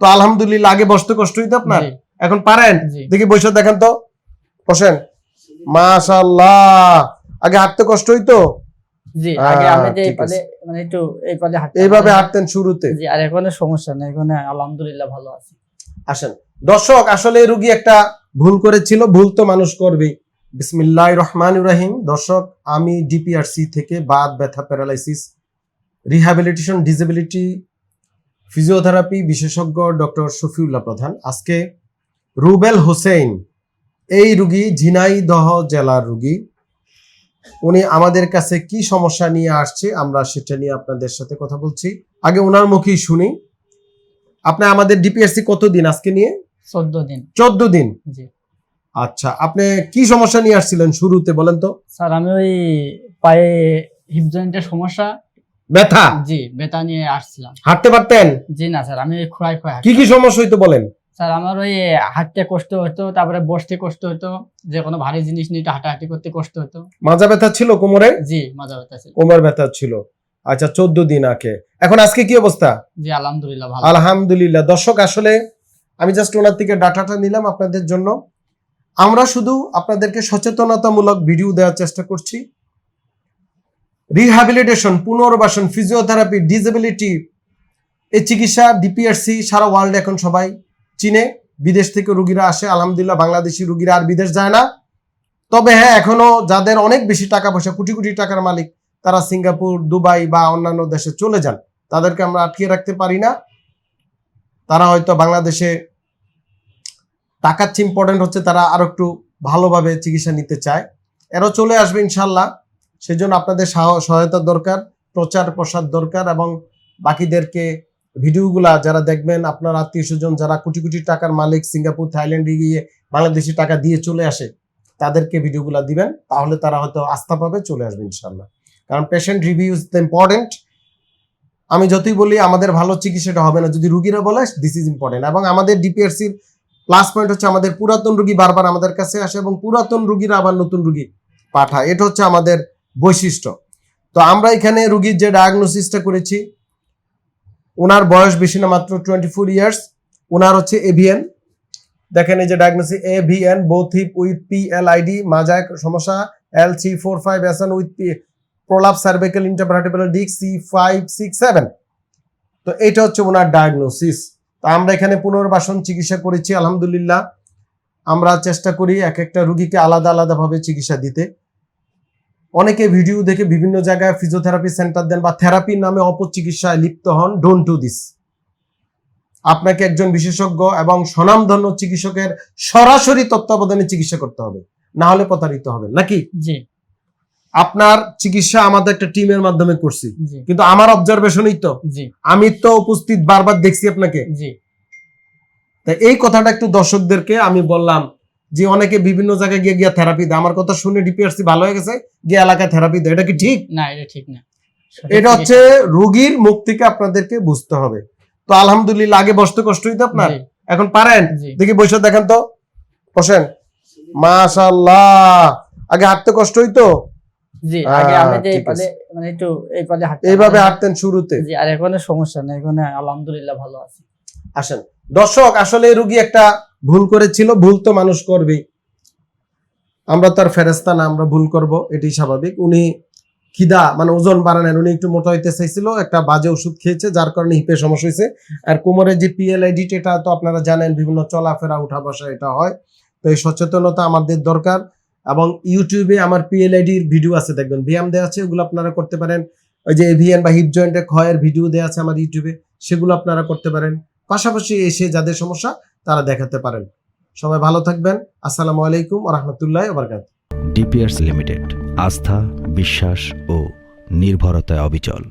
তো আলহামদুলিল্লাহ আগে বসতে কষ্ট হইতো আপনার? এখন পারেন? দেখি বসে দেখেন তো। বসেন। মাশাল্লাহ আগে হাঁটতে কষ্ট হইতো? মানে একটু এই পদে হাঁটতাম। এইভাবে হাঁটতেন শুরুতে? আর এখন সমস্যা নেই এখন আলহামদুলিল্লাহ ভালো আছে। আসেন। দর্শক আসলে রুগী একটা ভুল করেছিল ভুল তো মানুষ করবেই। বিসমিল্লাহ রহমান রাহিম। দর্শক আমি ডিপিআরসি থেকে বাত ব্যথা প্যারালাইসিস রিহ্যাবিলিটেশন ডিসেবিলিটি ফিজিওথেরাপি বিশেষজ্ঞ ডক্টর শফিউল্লাহ প্রধান। আজকে রুবেল হোসেন এই রুগী ঝিনাইদহ জেলার রুগী। উনি আমাদের কাছে কি সমস্যা নিয়ে আসছে আমরা সেটা নিয়ে আপনাদের সাথে কথা বলছি। আগে ওনার মুখেই শুনি। আপনি আমাদের ডিপিএসসি কতদিন আজকে নিয়ে? চোদ্দ দিন। চোদ্দ দিন? জি। আচ্ছা আপনি কি সমস্যা নিয়ে আসছিলেন শুরুতে বলেন তো? স্যার আমি ওই পায়ে হিপ জয়েন্টের সমস্যা ব্যথা? জি বেতা নিয়ে আসছিলাম। হাঁটতে পারতেন? জি না স্যার আমি খোড়াই খোড়াই কি কি সমস্যা হইতো বলেন? স্যার আমার ওই হাঁটতে কষ্ট হতো তারপরে বসতে কষ্ট হতো যে কোনো ভারী জিনিস নিয়ে হাঁটাহাঁটি করতে কষ্ট হতো মাজা ব্যথা ছিল কোমরে? জি মজা হতেছে কোমর ব্যথা ছিল। আচ্ছা চোদ্দ দিন আগে। এখন আজকে কি অবস্থা? জি আলহামদুলিল্লাহ ভালো। আলহামদুলিল্লাহ। দর্শক আসলে আমি জাস্ট ওনার থেকে ডাটাটা নিলাম আপনাদের জন্য। আমরা শুধু আপনাদেরকে সচেতনতামূলক ভিডিও দেওয়ার চেষ্টা করছি। রিহ্যাবিলিটেশন, পুনর্বাসন ফিজিওথেরাপি ডিসেবিলিটি এই চিকিৎসা ডিপিআরসি সারা ওয়ার্ল্ড এখন সবাই চীনে, বিদেশ থেকে রুগীরা আসে, আলহামদুলিল্লাহ বাংলাদেশি রুগীরা আর বিদেশ যায় না। তবে হ্যাঁ এখনও যাদের অনেক বেশি টাকা পয়সা কোটি কোটি টাকার মালিক, তারা সিঙ্গাপুর, দুবাই বা অন্যান্য দেশে চলে যান। তাদেরকে আমরা আটকিয়ে রাখতে পারি না। তারা হয়তো বাংলাদেশে টাকার চেয়ে ইম্পর্টেন্ট হচ্ছে, তারা আরও একটু ভালোভাবে চিকিৎসা নিতে চায়। এরও চলে আসবে ইনশাল্লাহ। সেই জন্য আপনাদের সাহ- সহায়তা দরকার, প্রচার প্রসার দরকার এবং বাকিদেরকে ভিডিওগুলা যারা দেখবেন, আপনার আত্মীয় স্বজন যারা কোটি কোটি টাকার মালিক, সিঙ্গাপুর, থাইল্যান্ডে গিয়ে বাংলাদেশি টাকা দিয়ে চলে আসে, তাদেরকে ভিডিওগুলা দিবেন, তাহলে তারা হয়তো আস্থা পাবে, চলে আসবে ইনশাল্লাহ কারণ পেশেন্ট রিভিউ ইজ ইম্পর্টেন্ট আমি যতই বলি, আমাদের ভালো চিকিৎসাটা হবে না। যদি রুগীরা বলে দিস ইজ ইম্পর্টেন্ট এবং আমাদের ডিপিআরসির প্লাস পয়েন্ট হচ্ছে আমাদের পুরাতন রুগী বারবার আমাদের কাছে আসে এবং পুরাতন রুগীরা আবার নতুন রুগী পাঠায়। এটা হচ্ছে আমাদের বৈশিষ্ট্য। তো আমরা এখানে রুগীর যে ডায়াগনোসিসটা করেছি, ওনার বয়স বেশি না, মাত্র টোয়েন্টি ফোর ইয়ার্স ওনার হচ্ছে এভিএন দেখেন এই যে diagnosis AVN both hip with P L ID মাজায় সমস্যা L three four five S N with prolapse cervical intervertebral disc C five six seven তো এটা হচ্ছে ওনার ডায়াগনোসিস তো আমরা এখানে পুনর্বাসন চিকিৎসা করেছি, আলহামদুলিল্লাহ। আমরা চেষ্টা করি এক একটা রুগীকে আলাদা আলাদাভাবে চিকিৎসা দিতে। অনেকে ভিডিও দেখে বিভিন্ন জায়গায় ফিজিওথেরাপি সেন্টার দেন বা থেরাপির নামে অপচিকিৎসায় লিপ্ত হন ডোন্ট ডু দিস আপনাকে একজন বিশেষজ্ঞ এবং স্বনামধন্য চিকিৎসকের সরাসরি তত্ত্বাবধানে চিকিৎসা করতে হবে না হলে প্রতারিত হবে নাকি? জি। আপনার চিকিৎসা আমাদের একটা টিমের মাধ্যমে করছি কিন্তু আমার অবজারভেশনই তো। জি। আমি তো উপস্থিত বারবার দেখছি আপনাকে। জি। তাই এই কথাটা একটু দর্শকদেরকে আমি বললাম যে অনেকে বিভিন্ন জায়গায় গিয়ে গিয়ে থেরাপি দেয়। আমার কথা শুনে ডিপিআরসি ভালো হয়ে গেছে? গিয়ে এলাকায় থেরাপি দেয়। এটা কি ঠিক? না এটা ঠিক না। এটা হচ্ছে রোগীর মুখ থেকে আপনাদেরকে বুঝতে হবে। তো আলহামদুলিল্লাহ আগে বসতে কষ্ট হইতো আপনার? এখন পারেন? দেখি বসে দেখেন তো। বসেন। মাশাল্লাহ আগে হাঁটতে কষ্ট হইতো? জি আগে আমি যে ঠিক মানে একটু এই পদে হাঁটতাম। এইভাবে হাঁটতেন শুরুতে? জি আর এখন সমস্যা নেই। এখন আলহামদুলিল্লাহ ভালো আছে। আসেন। দর্শক আসলে রুগী একটা ভুল করেছিল, ভুল তো মানুষ করবেই। আমরা তার ফেরেস্তা না, আমরা ভুল করব, এটাই স্বাভাবিক। উনি খিদা মানে ওজন বাড়ানেন উনি একটু মোটা হইতে চাইছিল, একটা বাজে ওষুধ খেয়েছে, যার কারণে হিপে সমস্যা হয়েছে আর কোমরের যে পিএলআইডি এটা তো আপনারা জানেন, বিভিন্ন চলাফেরা উঠা বসা এটা হয়। তো এই সচেতনতা আমাদের দরকার। এবং ইউটিউবে আমার পিএলআইডির ভিডিও আছে, দেখবেন। ব্যায়াম দেওয়া আছে ওগুলো আপনারা করতে পারেন। ওই যে এভিএন বা হিপ জয়েন্টের ক্ষয়ের ভিডিও দেওয়া আছে আমার ইউটিউবে, সেগুলো আপনারা করতে পারেন। পাশাপাশি এসে যাদের সমস্যা তারা দেখাতে পারেন। সবাই ভালো থাকবেন। আসসালামু আলাইকুম রহমতুল্লাহ বরকাত ডিপিয়ার্স লিমিটেড, আস্থা, বিশ্বাস ও নির্ভরতায় অবিচল।